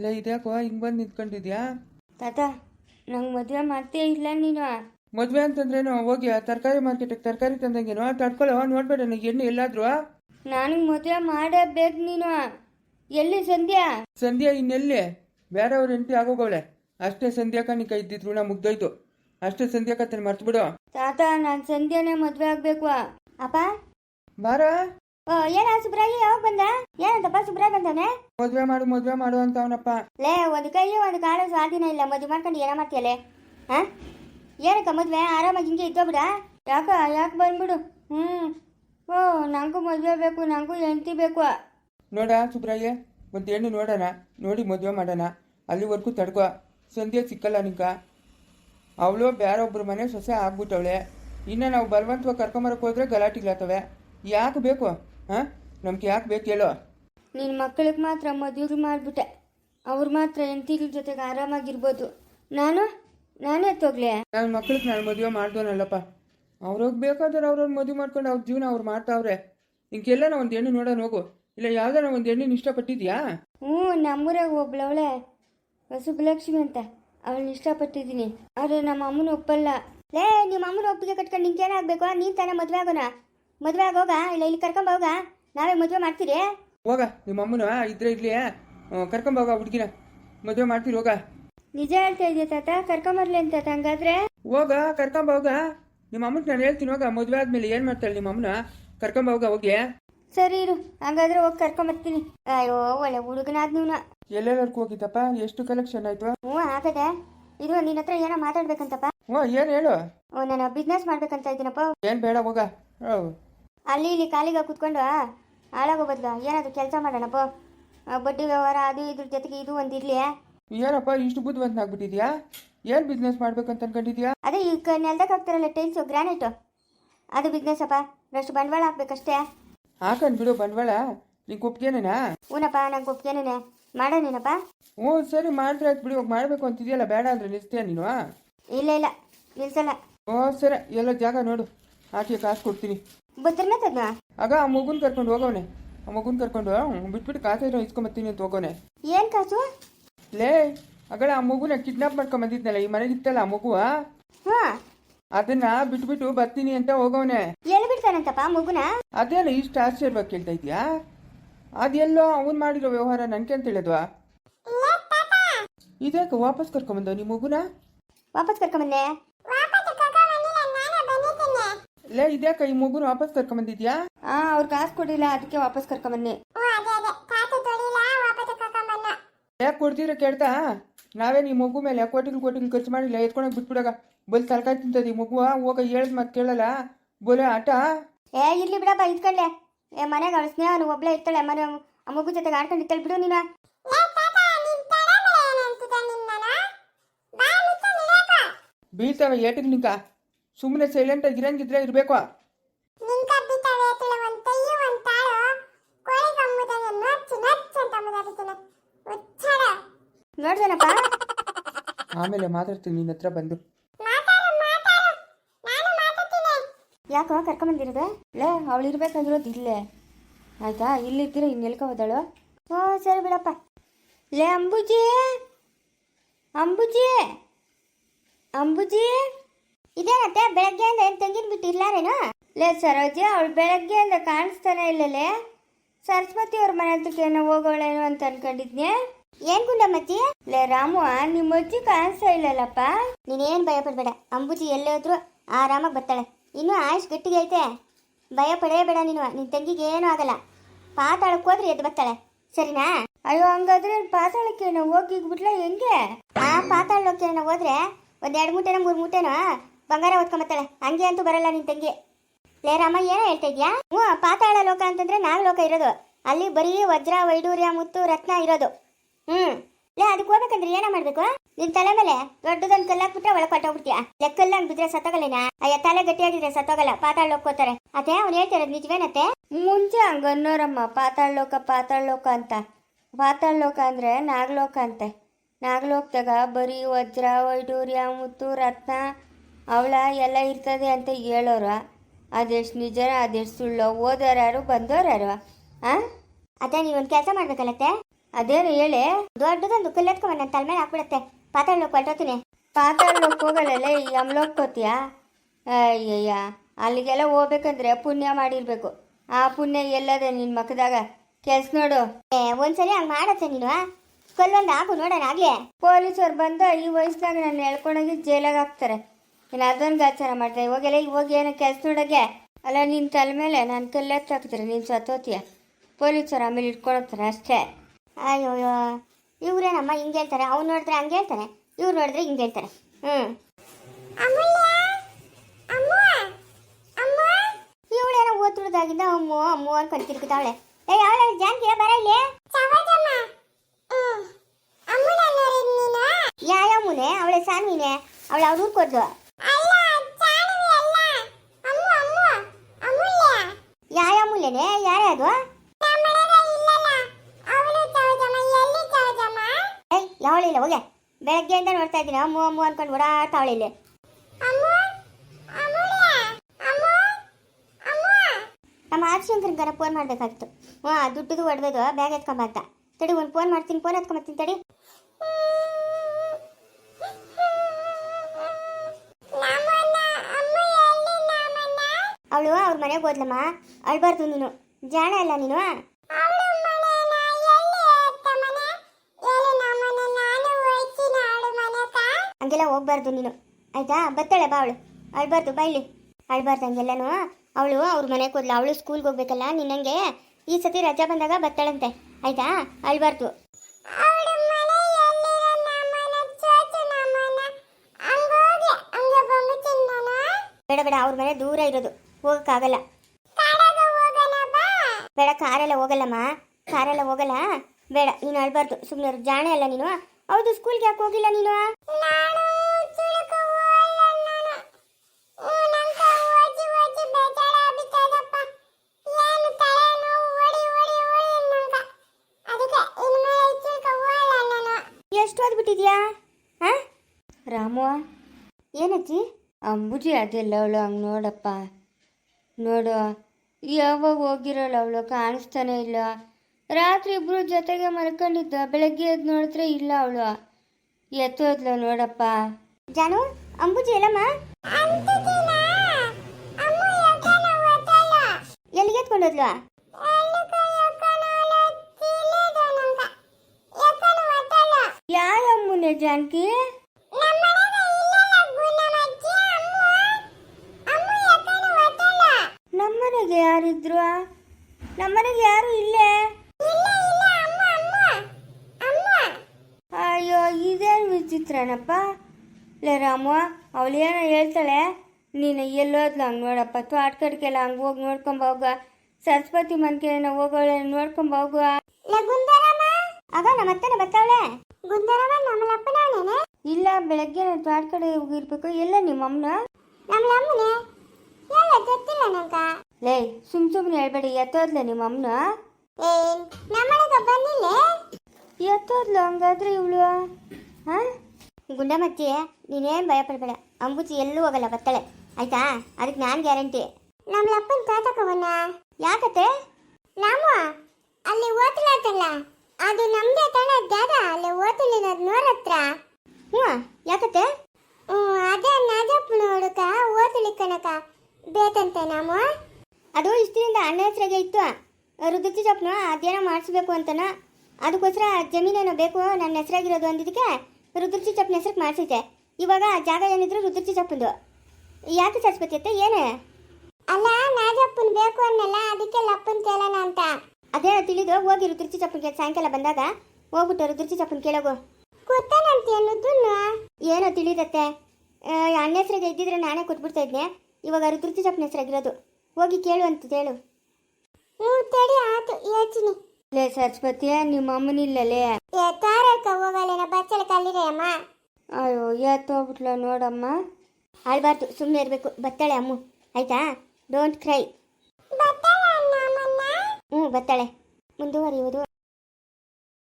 ಇಲ್ಲ ಇದ್ಯಾಕೋ ಹಿಂಗೆ ಬಂದು ನಿಂತ್ಕೊಂಡಿದ್ಯಾ? ತಾತ ನಂಗೆ ಮದುವೆ ಮಾಡ್ತೇ ಇಲ್ಲ ನೀನು? ಮದುವೆ ಅಂತಂದ್ರೇನು ಹೋಗಿ ಆ ತರಕಾರಿ ಮಾರ್ಕೆಟಿಗೆ ತರಕಾರಿ ತಂದಂಗೇನೋ ತಡ್ಕೊಳ್ಳೋ ನೋಡ್ಬೇಡ ನನಗೆ ಎಣ್ಣೆ ಎಲ್ಲಾದ್ರು? ನನಗೆ ಮದುವೆ ಮಾಡಬೇಕು ನೀನು. ಎಲ್ಲಿ ಸಂಧ್ಯಾ? ಸಂಧ್ಯಾ ಇನ್ನೆಲ್ಲಿ? ಬೇರೆಯವ್ರ ಹೆಂಡತಿ ಆಗೋಗವಳೆ. ಅಷ್ಟೇ ಸಂಧ್ಯಾ ನೀ ಕೈ ಇದ್ದಿದ್ರು ನಾ ಮುಗ್ದೋಯ್ತು. ಅಷ್ಟೇ ಸಂಧ್ಯಾ ಕತ್ತೆ ಮರ್ತು ಬಿಡು ತಾತ ನಾನು ಸಂಧ್ಯಾನೇ ಮದುವೆ ಆಗಬೇಕು. ಅಪ್ಪ? ಬಾರ? ಏನ ಸುಬ್ರಾಗಿ ಯಾವಾಗ ಬಂದ? ಏನಂತಪ್ಪ ಸುಬ್ರಾಯ್ ಬಂದಾನೆ? ಮದುವೆ ಮಾಡು ಮದುವೆ ಮಾಡು ಅಂತ ಅವನಪ್ಪ. ಲೇ ಒಂದು ಕೈ ಒಂದು ಕಾಲ ಸ್ವಾಧೀನ ಇಲ್ಲ ಮದುವೆ ಮಾಡ್ಕೊಂಡು ಏನೋ ಮಾಡ್ತೀಯಲೇ ಹಾ? ಏನಕ್ಕ ಮದುವೆ? ಆರಾಮಾಗಿ ಹಿಂಗೆ ಇದ್ದೋಬಿಡ ಯಾಕ ಯಾಕೆ ಬಂದ್ಬಿಡು? ಹ್ಞೂ ಓ ನನಗೂ ಮದುವೆ ಬೇಕು ನನಗೂ ಹೆಂಡತಿ ಬೇಕು. ನೋಡ ಸುಬ್ರಾಯ ಒಂದು ಹೆಣ್ಣು ನೋಡೋಣ ನೋಡಿ ಮದುವೆ ಮಾಡೋಣ. ಅಲ್ಲಿವರೆಗೂ ತಡ್ಕೋ. ಸಂಧ್ಯಾ ಸಿಕ್ಕಲ್ಲ ನಿಂಕ ಅವಳು ಬೇರೊಬ್ಬರ ಮನೆ ಸೊಸೆ ಆಗ್ಬಿಟ್ಟವಳೆ. ಇನ್ನು ನಾವು ಬಲವಂತವಾಗಿ ಕರ್ಕೊಂಬರಕ್ಕೆ ಹೋದ್ರೆ ಗಲಾಟೆಗಳಾತವೆ ಯಾಕೆ ಬೇಕು? ಹಾಂ? ನಮ್ಗೆ ಯಾಕೆ ಬೇಕು ಹೇಳೋ. ನಿನ್ನ ಮಕ್ಕಳಿಗೆ ಮಾತ್ರ ಮದುವೆ ಮಾಡಿಬಿಟ್ಟೆ. ಅವ್ರು ಮಾತ್ರ ಹೆಂಡತಿಗಳ ಜೊತೆಗೆ ಆರಾಮಾಗಿರ್ಬೋದು. ನಾನು? ನಾನೇ ಎತ್ತೋಗ್ಲೆ ನನ್ನ ಮಕ್ಳಿಗೆ ನಾನು ಮದುವೆ ಮಾಡ್ದೋನಲ್ಲಪ್ಪ. ಅವ್ರಿಗೆ ಬೇಕಾದ್ರೆ ಅವ್ರವ್ರ ಮದುವೆ ಮಾಡ್ಕೊಂಡು ಅವ್ರ ಜೀವನ ಅವ್ರು ಮಾಡ್ತಾವ್ರೆ. ಹಿಂಗೆಲ್ಲ ಒಂದು ಹೆಣ್ಣು ನೋಡೋಣ ಹೋಗು. ಇಲ್ಲ ಯಾವ್ದಾರ ಒಂದು ಹೆಣ್ಣಿನ ಇಷ್ಟಪಟ್ಟಿದ್ಯಾ? ಹ್ಞೂ ನಮ್ಮೂರಾಗ ಒಬ್ಳವಳೆ. ಸುಬ್ಬಲಕ್ಷ್ಮಿ ಅಂತ. ಅವಳನ್ನ ಇಷ್ಟಪಟ್ಟಿದ್ದೀನಿ. ಆದರೆ ನಮ್ಮ ಅಮ್ಮನ ಒಪ್ಪಲ್ಲ. ಲೇ ನಿಮ್ಮ ಅಮ್ಮನ ಒಪ್ಪಿಗೆ ಕಟ್ಕೊಂಡು ನಿಂಗೆ ಏನಾಗಬೇಕು ನೀನು ತಾನೇ ಮದುವೆ ಆಗೋಣ ಮದುವೆ ಆಗೋಗ? ಇಲ್ಲ ಇಲ್ಲಿ ಕರ್ಕೊಂಬೋಗ ನಾವೇ ಮದುವೆ ಮಾಡ್ತೀರಿ? ಹೋಗ ನಿಮ್ಮ ಅಮ್ಮನ ಇದ್ರೆ ಇರ್ಲಿ ಕರ್ಕೊಂಬೋಗ ಹುಡುಗಿನ. ಮದುವೆ ಮಾಡ್ತೀರಿ ಹೋಗ. ನಿಜ ಹೇಳ್ತಾ ಇದೆಯಾ ತಾತ ಕರ್ಕೊಂಬರ್ಲಿ ಅಂತ ತಾತ ಹಂಗಾದ್ರೆ? ಹೋಗ ಕರ್ಕೊಂಬೋಗ ನಿಮ್ಮ ಅಮ್ಮನ ನಾನು ಹೇಳ್ತೀನಿ ಹೋಗ. ಮದುವೆ ಆದ್ಮೇಲೆ ಏನ್ ಮಾಡ್ತಾಳೆ ನಿಮ್ಮ ಅಮ್ಮನ? ಕರ್ಕೊಂಬೋಗ ಹೋಗಿ ಸರಿ ಇರು ಹಂಗಾದ್ರೆ ಹೋಗಿ ಕರ್ಕೊಂಬರ್ತೀನಿ ಅಯ್ಯೋ ಒಳ್ಳೆ ಹುಡುಗನಾದ್ ನೀವ್ನ ಎಲ್ಲೆಲ್ಲರ್ಗೂ ಹೋಗಿದ್ದಪ್ಪ? ಎಷ್ಟು ಕಲೆಕ್ಷನ್ ಆಯ್ತು? ಹ್ಞೂ ಆಗದೆ. ಇದು ನಿನ್ನ ಹತ್ರ ಏನೋ ಮಾತಾಡ್ಬೇಕಂತಪ್ಪ. ಹ್ಞೂ ಏನು ಹೇಳು? ಓ ನಾನು ಬಿಸ್ನೆಸ್ ಮಾಡ್ಬೇಕಂತ ಇದ್ದೀನಪ್ಪ. ಏನು ಬೇಡ ಹೋಗ. ಹ್ಞೂ ಅಲ್ಲಿ ಇಲ್ಲಿ ಕಾಲಿಗೆ ಕುತ್ಕೊಂಡು ಹಾಳಾಗೋ ಬದ್ಲು ಏನಾದರೂ ಕೆಲಸ ಮಾಡೋಣಪ್ಪ ಬಡ್ಡಿ ವ್ಯವಹಾರ ಅದು ಇದ್ರ ಜೊತೆಗೆ ಇದು ಒಂದು ಇರಲಿ ಏನಪ್ಪ ಇಷ್ಟು ಬುದ್ಧಿವಂತ ಆಗ್ಬಿಟ್ಟಿದ್ಯಾ? ಏನ್ ಬಿಸ್ನೆಸ್ ಮಾಡ್ಬೇಕಂತ ಅನ್ಕೊಂಡಿದ್ಯಾ? ಅದೇ ಈಗ ನೆಲ್ದಾಗ ಹಾಕ್ತಾರಲ್ಲ ಟೈಲ್ಸು ಗ್ರಾನೈಟು ಅದು ಬಿಸ್ನೆಸ್ ಅಪ್ಪ. ಅಷ್ಟು ಬಂಡವಾಳ ಹಾಕ್ಬೇಕಷ್ಟೇ. ಹಾಕನ್ ಬಿಡು ಬಂಡವಾಳ. ನಿಂಗೆ ಒಪ್ಗೆನೇನಾ ಹ್ಞೂನಪ್ಪ ನಂಗೆ ಒಪ್ಕೇನೇನೆ ಮಾಡೋಣೇನಪ್ಪ ಹ್ಞೂ ಸರಿ ಮಾಡಿದ್ರೆ ಆಯ್ತು ಬಿಡಿ. ಹೋಗಿ ಮಾಡಬೇಕು ಅಂತಿದ್ಯಲ್ಲ ಬೇಡ ಅಂದ್ರೆ ನಿಲ್ಸ್ತೀಯ ನೀನು? ಇಲ್ಲ ಇಲ್ಲ ನಿಲ್ಸಲ್ಲ. ಓ ಸರಿ. ಎಲ್ಲ ಜಾಗ ನೋಡು. ಹಾಕಿ ಕಾಸು ಕೊಡ್ತೀನಿ. ಅಗ ಆಗ ಆ ಮಗುನ್ ಕರ್ಕೊಂಡು ಹೋಗವನೆ. ಆ ಮಗುನ್ ಕರ್ಕೊಂಡು ಬಿಟ್ಬಿಟ್ಟು ಕಾಸು ಏನೋ ಇಸ್ಕೊಂಬತ್ತೀನಿ ಅಂತ ಹೋಗೋನೆ ಏನ್ ಕಾಸು? ಲೇ ಆಗಳ ಆ ಮಗುನ ಕಿಡ್ನಾಪ್ ಮಾಡ್ಕೊಂಡ್ ಬಂದಿದ್ನಲ್ಲ ಈ ಮನೆಗಿತ್ತಲ್ಲ ಆ ಮಗು ಹಾಂ. ಅದನ್ನ ಬಿಟ್ಬಿಟ್ಟು ಬರ್ತೀನಿ ಅಂತ ಹೋಗವನೆ. ಎಲ್ಲಿ ಬಿಡ್ತಾನಂತಪ್ಪ ಮಗುನ? ಅದೇನ ಇಷ್ಟು ಆಶ್ಚರ್ಯವಾಗಿ ಕೇಳ್ತಾ ಇದ್ಯಾ? ಅದೆಲ್ಲೋ ಅವನ್ ಮಾಡಿರೋ ವ್ಯವಹಾರ ನನ್ಗೆ ಅಂತ ಹೇಳಿದ್ವಾ? ಇದ್ಯಾಕ ವಾಪಸ್ ಕರ್ಕೊಂಬಂದವ್ ನಿಮ್ಮ ಮಗುನ? ವಾಪಸ್ ಕರ್ಕೊಂಬಂದೆ ಲೇ ಇದ್ಯಾಕ ಈ ಮಗುನ ವಾಪಸ್ ಕರ್ಕೊಂಬಂದಿದ್ಯಾ? ಹಾ ಅವ್ರು ಕಾಸು ಕೊಡಿಲ್ಲ ಅದಕ್ಕೆ ವಾಪಸ್ ಕರ್ಕೊಂಬನ್ನಿ. ಯಾಕೆ ಕೊಡ್ತೀರ ಕೇಳ್ತಾ? ನಾವೇ ಈ ಮಗು ಮೇಲೆ ಕೋಟಿ ಕೋಟಿ ಖರ್ಚು ಮಾಡಿಲ್ಲ ಎತ್ಕೊಂಡೋಗಿ ಬಿಟ್ಬಿಡಾಗ ಬಲ್ ತರಕಾರಿ ತಿಂತದ ಈ ಮಗುವ? ಹೋಗ ಹೇಳದ್ ಮತ್ತೆ ಕೇಳಲ್ಲ. ಬೋಲೆ ಆಟ? ಏ ಇಲ್ಲಿ ಬಿಡಪ್ಪ ಇದ್ಕೊಳ್ಳೆ ಏ ಮನೆಗೆ ಅವಳ ಸ್ನೇಹನು ಒಬ್ಳೆ ಇರ್ತಾಳೆ ಮನೆ ಆ ಮಗು ಜೊತೆಗೆ ಆಡ್ಕೊಂಡು ಇರ್ತಾಳೆ ಬಿಡು ನೀನು. ಬೀಳ್ತಾವ ಏಟಿಗೆ ನಿಂಕ ಸುಮ್ಮನೆ ಸೈಲೆಂಟ್ ಆಗಿ ಇರಂಗಿದ್ರೆ ಇರ್ಬೇಕು? ನೋಡ್ದೇನಪ್ಪ? ಆಮೇಲೆ ಮಾತಾಡ್ತೀನಿ ನಿನ್ನ ಹತ್ರ ಬಂದು. ಯಾಕೋ ಕರ್ಕೊಂಬಂದಿರೋದು? ಲೇ ಅವಳು ಇರ್ಬೇಕಾಗಿರೋದು ಇಲ್ಲೇ. ಆಯ್ತಾ? ಇಲ್ಲಿದ್ದೀರ ಎಲ್ಕ ಹೋದಳು? ಓ ಸರಿ ಬಿಡಪ್ಪ. ಲೇ ಅಂಬುಜಿ. ಅಂಬುಜಿ. ಅಂಬುಜಿ. ಇದೇನತ್ತೆ? ಬೆಳಗ್ಗೆಯಿಂದ ಏನು ತೆಂಗಿನ ಬಿಟ್ಟು ಇರ್ಲಾರೇನು? ಲೇ ಸರೋಜಿ ಅವಳು ಬೆಳಗ್ಗೆಯಿಂದ ಕಾಣಿಸ್ತಾನೆ ಇಲ್ಲಲೇ? ಸರಸ್ವತಿ ಅವ್ರ ಮನೆ ಹತ್ರಕ್ಕೆ ಏನೋ ಹೋಗೋಳೇನೋ ಅಂತ ಅನ್ಕೊಂಡಿದ್ನೆ. ಏನ್ ಗುಂಡಮ್ಮಜ್ಜಿ? ಲೇ ರಾಮು ನಿಮ್ಮ ಅಜ್ಜಿ ಕಾಣಿಸ್ತಾ ಇಲ್ಲಲ್ಲಪ್ಪ? ನೀನೇನ್ ಭಯ ಪಡ್ಬೇಡ. ಅಂಬುಜಿ ಎಲ್ಲೇ ಹೋದ್ರು ಆರಾಮಾಗಿ ಬರ್ತಾಳೆ. ಇನ್ನು ಆಯುಷ್ ಗಟ್ಟಿಗೆ ಐತೆ. ಭಯ ಪಡೆಯಬೇಡ ನೀನು. ನಿನ್ ತಂಗಿಗೆ ಏನೂ ಆಗಲ್ಲ. ಪಾತಾಳಕ್ಕೆ ಹೋದ್ರೆ ಎದ್ದು ಬರ್ತಾಳೆ. ಸರಿನಾ? ಅಯ್ಯೋ ಹಂಗಾದ್ರೆ ಪಾತಾಳಕ್ಕೆ ಹೋಗಿ ಬಿಟ್ಲ ಹೆಂಗೆ? ಆ ಪಾತಾಳಕ್ಕೆ ಹೋದ್ರೆ ಒಂದ್ ಎರಡು ಮೂಟೆನೋ ಮೂರು ಮೂಟೆನೋ? ಬಂಗಾರ ಓದ್ಕೊಂಬತ್ತಾಳೆ ಹಂಗೆ ಅಂತೂ ಬರಲ್ಲ ನಿನ್ ತಂಗಿ. ಲೇ ರಾಮ ಏನೋ ಹೇಳ್ತಾ ಇದ್ಯಾ? ಹ್ಞೂ, ಪಾತಾಳ ಲೋಕ ಅಂತಂದ್ರೆ ನಾಗಲೋಕ ಇರೋದು. ಅಲ್ಲಿ ಬರೀ ವಜ್ರ, ವೈಡೂರ್ಯ, ಮುತ್ತು, ರತ್ನ ಇರೋದು. ಹ್ಮ್ ಲೇ, ಅದಕ್ಕೆ ಹೋಗ್ಬೇಕಂದ್ರೆ, ಏನ ಮಾಡ್ಬೇಕು? ನಿನ್ ತಲೆ ಮೇಲೆ ದೊಡ್ಡದೊಂದು ಕಲ್ಲಾಕ್ಬಿಟ್ರೆ ಒಳಗೆ ಹೊಟ್ಟೋಗ್ಬಿಡ್ತೀಯ ಲೆಕ್ಕಲ್ಲ ಬಿದ್ರೆ ಸತ್ತೋಗಲ್ಲೇನ? ಅಯ್ಯ, ತಲೆ ಗಟ್ಟಿಯಾಗಿದ್ರೆ ಸತ್ತೋಗಲ್ಲ, ಪಾತಾಳ ಲೋಕೋತಾರೆ ಅದೇ ಅವ್ನು ಹೇಳ್ತಿರೋದು ನಿಜವೇನತ್ತೆ ಮುಂಚೆ ಹಂಗನ್ನೋರಮ್ಮ ಪಾತಾಳ ಲೋಕ ಪಾತಾಳ ಲೋಕ ಅಂತ. ಪಾತಾಳ ಲೋಕ ಅಂದ್ರೆ ನಾಗಲೋಕ ಅಂತೆ. ನಾಗಲೋಕದಾಗ ಬರೀ ವಜ್ರ, ವೈಡೂರ್ಯ, ಮುತ್ತು, ರತ್ನ ಅವಳ ಎಲ್ಲ ಇರ್ತದೆ ಅಂತ ಹೇಳೋರ. ಅದೆಷ್ಟು ನಿಜನ ಅದೆಷ್ಟು ಸುಳ್ಳು. ಓದೋರು ಯಾರು ಬಂದೋರು ಯಾರು ಆ? ಅದೇ ನೀವೊಂದು ಕೆಲಸ ಮಾಡ್ಬೇಕಲ್ಲತ್ತೆ? ಅದೇನು ಹೇಳಿ? ದೊಡ್ಡದೊಂದು ಕಲ್ಲೆತ್ಕೊಂಡ್ ನನ್ನ ತಲೆ ಮೇಲೆ ಹಾಕ್ಬಿಡತ್ತೆ ಪಾತಾಳಕ್ಕೆ ಹೊರಟೋತೀನಿ. ಹೋಗಲ್ಲ ಈ ಅಮ್ಲೋಗ್ಕೋತೀಯಾ ಅಯ್ಯಯ್ಯ. ಅಲ್ಲಿಗೆಲ್ಲ ಹೋಗ್ಬೇಕಂದ್ರೆ ಪುಣ್ಯ ಮಾಡಿರ್ಬೇಕು. ಆ ಪುಣ್ಯ ಎಲ್ಲದೆ ನಿನ್ನ ಮಕ್ಕದಾಗ. ಕೆಲ್ಸ ನೋಡು. ಏ, ಒಂದ್ಸರಿ ಹಂಗೆ ಮಾಡತ್ತೆ ನೀನು ಕಲ್ಲೊಂದು ಹಾಕು ನೋಡೋಣ ಆಗ್ಲೇ. ಪೊಲೀಸರು ಬಂದು ಈ ವಯಸ್ಸಿನಾಗ ನನ್ನ ಹೇಳ್ಕೊಂಡೋಗಿ ಜೈಲಾಗ ಹಾಕ್ತಾರೆ. ಇನ್ನು ಅದೊಂದು ಗಾಚಾರ ಮಾಡ್ತಾರೆ ಇವಾಗೆಲ್ಲ ಇವಾಗ ಏನೋ ಕೆಲಸ ನೋಡೋಕ್ಕೆ ಅಲ್ಲ ನಿನ್ನ ತಲೆ ಮೇಲೆ ನಾನು ಕಲ್ಲೆತ್ತು ಹಾಕ್ತಾರೆ ನೀನು ಸತ್ತೋತಿಯ ಪೊಲೀಸರು ಆಮೇಲೆ ಇಟ್ಕೊಂಡು ಹೋಗ್ತಾರೆ ಅಷ್ಟೇ. ಅಯ್ಯೋಯ್ಯೋ. ಇವ್ರೇನಮ್ಮ ಹಿಂಗೆ ಹೇಳ್ತಾರೆ? ಅವ್ನು ನೋಡಿದ್ರೆ ಹಂಗೆ ಹೇಳ್ತಾರೆ ಇವ್ರು ನೋಡಿದ್ರೆ ಹಿಂಗೆ ಹೇಳ್ತಾರೆ. ಹ್ಞೂ ಇವಳೇನೋ ಅಮ್ಮ? ಅಮ್ಮ? ಅಮ್ಮು ಅನ್ಕೊಂಡು ಏಯ್ ಏ ಅವಳ ಜಾನ್ಕಿ ಬರ ಇಲ್ಲಿ? ಯಾವ ಮುನೆ ಅವಳೆ ಸಾನ್ವಿನೆ? ಅವಳು ಅವ್ರ ಊರ್ ಕೊಡ್ದು ಯಾವ ಮೂಲೆನೆ ಯಾರೇ ಅದು ಏಯ್ ಯಾವಳಿಲ್ಲ ಹೋಗೆ ಬೆಳಗ್ಗೆಯಿಂದ ನೋಡ್ತಾ ಇದ್ದೀನಿ. ಅಮ್ಮು ಅಮ್ಮು ಅನ್ಕೊಂಡು ಓಡಾಡ್ತಾವಳೆ ಇಲ್ಲಿ. ನಮ್ಮ ಆದಿಶಂಕರ್ಗಾರ ಫೋನ್ ಮಾಡ್ಬೇಕಾಗಿತ್ತು. ಹ್ಞೂ ದುಡ್ಡುದು ಹೊಡ್ಬೇಕು ಬ್ಯಾಗ್ ಎತ್ಕೊಂಬಂತ ತಡಿ ಒಂದು ಫೋನ್ ಮಾಡ್ತೀನಿ ಫೋನ್ ಎತ್ಕೊಂಬರ್ತೀನಿ ತಡಿ. ಅವಳು ಅವ್ರ ಮನೆಗೆ ಹೋದ್ಲಮ್ಮ. ಅಳ್ಬಾರ್ದು ನೀನು. ಜಾಣ ಅಲ್ಲ ನೀನು? ಹಂಗೆಲ್ಲ ಹೋಗ್ಬಾರ್ದು ನೀನು. ಆಯ್ತಾ? ಬತ್ತಾಳೆ ಬಾ ಅವಳು. ಅಳ್ಬಾರ್ದು ಬೈಲಿ ಅಳ್ಬಾರ್ದು ಹಂಗೆಲ್ಲನು. ಅವಳು ಅವ್ರ ಮನೆಗೆ ಹೋದ್ಲು ಅವಳು ಸ್ಕೂಲ್ಗೆ ಹೋಗ್ಬೇಕಲ್ಲ ನಿನ್ನಂಗೆ ಈ ಸತಿ ರಜಾ ಬಂದಾಗ ಬತ್ತಾಳಂತೆ. ಆಯ್ತಾ? ಅಳ್ಬಾರ್ದು. ಬೇಡ ಬೇಡ. ಅವ್ರ ಮನೆ ದೂರ ಇರೋದು. ಹೋಗಕ್ಕಾಗಲ್ಲ. ಬೇಡ ಕಾರೆಲ್ಲ ಹೋಗಲ್ಲಮ್ಮ. ಕಾರೆಲ್ಲ ಹೋಗಲ್ಲ. ಬೇಡ ನೀನು ಅಳ್ಬಾರ್ದು. ಸುಮ್ಮನೆ ಜಾಣೆ ಅಲ್ಲ ನೀನು. ಹೌದು ಸ್ಕೂಲ್ಗೆ ಯಾಕೆ ಹೋಗಿಲ್ಲ ನೀನು? ಎಷ್ಟು ಓದ್ಬಿಟ್ಟಿದ್ಯಾ? ಹಾ? ರಾಮು ಏನಜ್ಜಿ? ಅಂಬುಜಿ ಅದೆಲ್ಲ ಅವಳು ಹಂಗೆ ನೋಡಪ್ಪ. ನೋಡು ಯಾವಾಗ ಹೋಗಿರೋಳು ಅವಳು ಕಾಣಿಸ್ತಾನೆ ಇಲ್ಲ. ರಾತ್ರಿ ಇಬ್ರು ಜೊತೆಗೆ ಮಲ್ಕೊಂಡಿದ್ದ. ಬೆಳಗ್ಗೆ ಎದ್ದು ನೋಡಿದ್ರೆ ಇಲ್ಲ ಅವಳು. ಎತ್ತೋದ್ಲು ನೋಡಪ್ಪ. ಜಾನು, ಅಂಬುಜಿ ಎಲ್ಲಮ್ಮ? ಎಲ್ಲಿಗೆ ಎತ್ಕೊಂಡೋದ್ಲು ಯಾವ ಅಮ್ಮನೆ ಜಾನಕಿ? ನಮ್ಮನೆಗೆ ಯಾರಿದ್ರು? ನಮ್ಮನೆಗೆ ಯಾರು ಇಲ್ಲೇ? ಅಯ್ಯೋ ಇದೇನು ವಿಚಿತ್ರನಪ್ಪ? ಲೇ ರಾಮು ಅವಳು ಏನೋ ಹೇಳ್ತಾಳೆ? ನೀನು ಎಲ್ಲೋದ್ಲು ಹಂಗೆ ನೋಡಪ್ಪ? ತ್ವಾಟ ಕಡೆಗೆಲ್ಲ ಹಂಗೆ ಹೋಗಿ ನೋಡ್ಕೊಂಬ ಹೋಗ. ಸರಸ್ವತಿ ಮನ್ಕೇನ ಹೋಗೋಳೆ ನೋಡ್ಕೊಂಬ ಹೋಗುವ ಆಗ ನಮ್ಮ ಅತ್ತನ ಬರ್ತಾವಳೆ ಇಲ್ಲ ಬೆಳಗ್ಗೆ ನಾನು ತ್ವಾಟ್ ಕಡೆ ಹೋಗಿರ್ಬೇಕು. ಎಲ್ಲ ನಿಮ್ಮ ಅಮ್ಮನ? ಲೇ ಸುಮ್ ಸುಮ್ಮನೆ ಹೇಳ್ಬೇಡಿ ಎತ್ತೋದ್ಲ ನಿಮ್ಮ ಅಮ್ಮನ? ಎತ್ತೋದ್ಲು ಹಂಗಾದ್ರೆ ಇವಳು ಹಾಂ ಗುಂಡಮಚ್ಚಿ ನೀನೇನು ಭಯಪಡಬೇಡ. ಅಂಬುಜಿ ಎಲ್ಲೂ ಹೋಗಲ್ಲ ಬರ್ತಾಳೆ ಆಯ್ತಾ? ಅದಕ್ಕೆ ನಾನು ಗ್ಯಾರಂಟಿ. ನಮ್ಮ ಅಪ್ಪನ ತಾತಕವನ್ನ ಯಾಕತ್ತೆ? ನಾಮ ಅಲ್ಲಿ ಓದ್ಲಾತಲ್ಲ ಅದು ನಮ್ದೇ ತಾನ ದಾದ ಅಲ್ಲಿ ಓದ್ಲಿರೋದು ನೋಡತ್ರ ಹ್ಞೂ ಯಾಕತ್ತೆ? ಹ್ಞೂ ಅದೇ ನಾಜಪ್ಪನ ಹುಡುಕ ಓದ್ಲಿ ಕನಕ ಬೇಕಂತೆ ನಾಮ ಅದು ಇಷ್ಟದಿಂದ ಅಣ್ಣ ಹೆಸ್ರಾಗೆ ಇತ್ತು. ರುದ್ರತಿ ಚಪ್ನ ಅದೇನೋ ಮಾಡಿಸ್ಬೇಕು ಅಂತನ. ಅದಕ್ಕೋಸ್ಕರ ಜಮೀನೇನೋ ಬೇಕು ನನ್ನ ಹೆಸರಾಗಿರೋದು ಅಂದಿದ್ದಕ್ಕೆ ರುದ್ರಚಿ ಚಪ್ಪನ ಹೆಸರಿಗೆ ಮಾಡಿಸಿದ್ದೆ. ಇವಾಗ ಜಾಗ ಏನಿದ್ರು ರುದ್ರಚಿ ಚಪ್ಪಂದು ಯಾಕೆ ಸರಸ್ವತಿ ಅತ್ತೆ ಏನೇ? ಅಲ್ಲ ನಾಗಪ್ಪನ್ ಬೇಕು ಅನ್ನಲ್ಲ ಅದಕ್ಕೆ ಲಪ್ಪನ್ ಕೇಳೋಣ ಅಂತ. ಅದೇ ತಿಳಿದು ಹೋಗಿ ರುದ್ರಚಿ ಚಪ್ಪನ್ಗೆ ಸಾಯಂಕಾಲ ಬಂದಾಗ ಹೋಗ್ಬಿಟ್ಟು ರುದ್ರಚಿ ಚಪ್ಪನ್ ಕೇಳೋಗು. ಏನೋ ತಿಳಿದತ್ತೆ. ಅಣ್ಣ ಹೆಸರಿಗೆ ಇದ್ದಿದ್ರೆ ನಾನೇ ಕೊಟ್ಬಿಡ್ತಾ ಇದ್ನೆ. ಇವಾಗ ರುದ್ರಚಿ ಚಪ್ಪನ ಹೆಸರಾಗಿರೋದು. ಹೋಗಿ ಕೇಳು ಅಂತ ಹೇಳು. ಹ್ಞೂ ತಡಿ ಆತು. ಲೇ ಸರಸ್ವತಿ ನಿಮ್ಮ ಅಮ್ಮನಿಲ್ಲಲೇ ತಾರಕ ಹೋಗಲ್ಲ ಬಚ್ಚಲ ಕಲ್ಲಿರೇ ಅಮ್ಮ. ಅಯ್ಯೋ ಎತ್ತೋಗ್ಬಿಟ್ಲ ನೋಡಮ್ಮ. ಆಳ್ಬಾರ್ದು ಸುಮ್ಮನೆ ಇರಬೇಕು. ಬತ್ತಾಳೆ ಅಮ್ಮು. ಆಯ್ತಾ? ಡೋಂಟ್ ಕ್ರೈ ಹ್ಞೂ ಬತ್ತಾಳೆ. ಮುಂದುವರಿಯುವುದು.